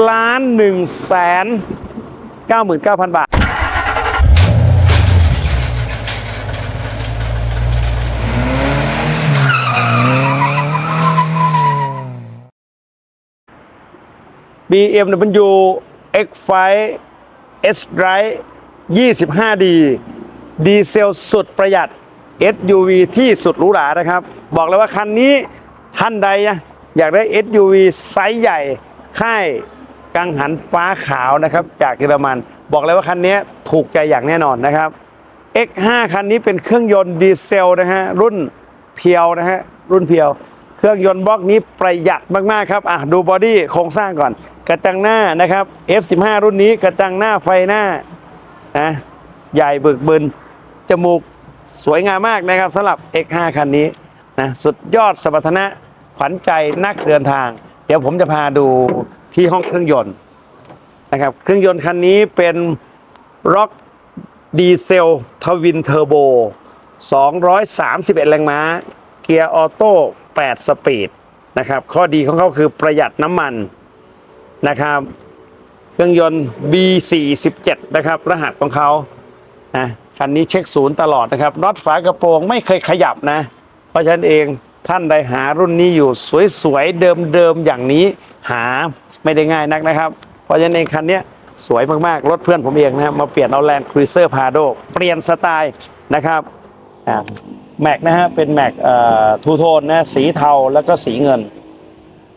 ล้านหนึ่งแสนเก้าหมื่นเก้าพันบาท BMW X5 S Drive 25D ดีเซลสุดประหยัด SUV ที่สุดหรูหรานะครับ บอกเลยว่าคันนี้ท่านใดอยากได้ SUV ไซส์ใหญ่ค่าย กังหันฟ้าขาวนะครับจากเยอรมัน บอกเลยว่าคันนี้ถูกใจอย่างแน่นอนนะครับ X5 คันนี้เป็นเครื่องยนต์ดีเซลนะฮะรุ่นเพียวนะฮะรุ่นเพียว เครื่องยนต์บล็อกนี้ประหยัดมากๆครับอะดูบอดี้โครงสร้างก่อน กระจังหน้านะครับ F15 รุ่นนี้กระจังหน้าไฟหน้านะใหญ่เบึกบึนจมูกสวยงามมากนะครับสำหรับ X5 คันนี้นะสุดยอดสมรรถนะขวัญใจนักเดินทาง เดี๋ยวผมจะพาดูที่ห้องเครื่องยนต์นะครับ เครื่องยนต์คันนี้เป็น Rock ดีเซลทวินเทอร์โบ 231 แรงม้า เกียร์ออโต้ 8 สปีดนะครับ ข้อดีของเขาคือประหยัดน้ำมันนะครับ เครื่องยนต์ B47 นะครับ รหัสของเขานะคันนี้เช็คศูนย์ตลอดนะครับน็อตฝากระโปรงไม่เคยขยับนะ เพราะฉะนั้นเอง ท่านใดหารุ่นนี้อยู่สวยๆเดิมๆอย่างนี้หาไม่ได้ง่ายนักนะครับ เพราะฉะนั้นเองคันนี้สวยมากๆ รถเพื่อนผมเองนะครับมาเปลี่ยนเอาแลนด์ครูเซอร์พาโดเปลี่ยนสไตล์นะครับแม็กนะฮะเป็นแม็กทูโทนนะสีเทาแล้วก็สีเงิน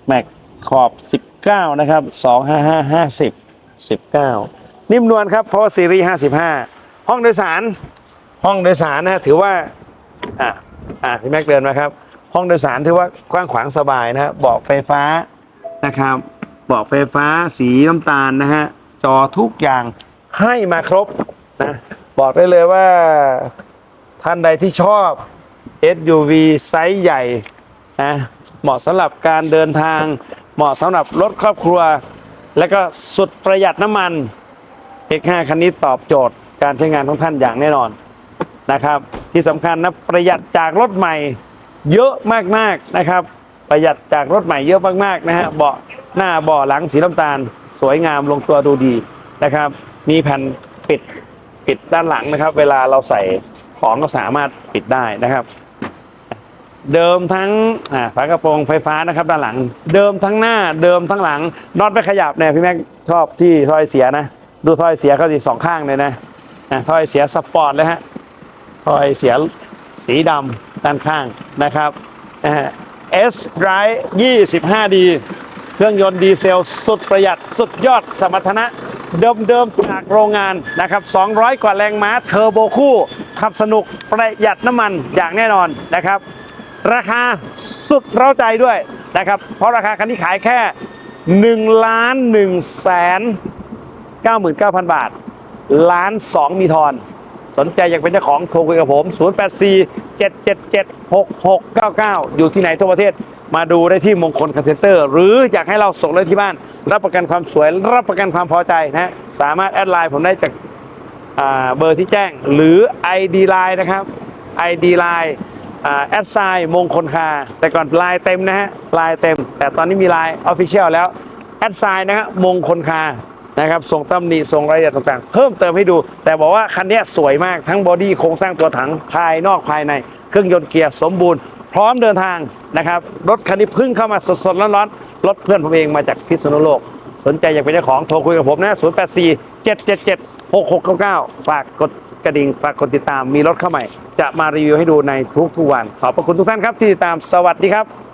แม็กขอบ 19 นะครับ 25550 19 นิ่มนวลครับเพราะว่าซีรีส์55 ห้องโดยสาร ห้องโดยสารนะถือว่า อะอะพี่แม็กเดินมาครับ ห้องโดยสารถือว่ากว้างขวางสบายนะฮะเบาะไฟฟ้านะครับเบาะไฟฟ้าสีน้ำตาลนะฮะจอทุกอย่างให้มาครบนะบอกได้เลยว่าท่านใดที่ชอบ SUV ไซส์ใหญ่นะเหมาะสำหรับการเดินทาง เหมาะสำหรับรถครอบครัว และก็สุดประหยัดน้ำมัน X5 คันนี้ตอบโจทย์การใช้งานของท่านอย่างแน่นอนนะครับ ที่สำคัญนะประหยัดจากรถใหม่ เยอะมากๆนะครับ ประหยัดจากรถใหม่เยอะมากๆนะฮะเบาะหน้าเบาะหลังสีน้ำตาล สวยงามลงตัวดูดีนะครับ มีแผ่นปิดปิดด้านหลังนะครับ เวลาเราใส่ของก็สามารถปิดได้นะครับ เดิมทั้งอ่าฝากระโปรงไฟฟ้านะครับ ด้านหลัง เดิมทั้งหน้าเดิมทั้งหลังน็อตไม่ขยับเนี่ยพี่แม็กชอบที่ถ้อยเสียนะ ดูถ้อยเสียเขาสิสองข้างเลยนะถ้อยเสียสปอร์ตเลยฮะถ้อยเสียสีดำ ด้านข้างนะครับ S Drive 25D เครื่องยนต์ดีเซลสุดประหยัดสุดยอดสมรรถนะเดิมๆจากโรงงานนะครับ 200 กว่าแรงม้าเทอร์โบคู่ขับสนุกประหยัดน้ำมันอย่างแน่นอนนะครับ ราคาสุดเร้าใจด้วยนะครับ เพราะราคาคันนี้ขายแค่1ล้าน1แสน99,000 บาทล้าน2มีทอน สนใจอยากเป็นเจ้าของโทรคุยกับผม 084 777 6699 อยู่ที่ไหนทั่วประเทศ มาดูได้ที่มงคลคอนเซนเตอร์ หรืออยากให้เราส่งเลยที่บ้าน รับประกันความสวย รับประกันความพอใจนะฮะสามารถแอดไลน์ผมได้จากเบอร์ที่แจ้ง หรือ ID Line นะครับ ID Line แอดไซน์มงคลคา แต่ก่อนไลน์เต็มนะฮะไลน์เต็ม แต่ตอนนี้มีไลน์ออฟฟิเชียลแล้ว แอดไซน์นะฮะมงคลคา นะครับส่งตำหนิส่งรายละเอียดต่างๆ เพิ่มเติมให้ดู แต่บอกว่าคันนี้สวยมากทั้งบอดี้โครงสร้างตัวถังภายนอกภายใน เครื่องยนต์เกียร์สมบูรณ์พร้อมเดินทางนะครับรถคันนี้พิ่งเข้ามาสดๆร้อนๆรถเพื่อนผมเองมาจากพิษณุโลก สนใจอยากเป็นเจ้าของโทรคุยกับผมนะ 084 777 6699 ฝากกดกระดิ่งฝากกดติดตามมีรถเข้าใหม่ จะมารีวิวให้ดูในทุกๆวัน ขอบพระคุณทุกท่านครับที่ติดตามสวัสดีครับ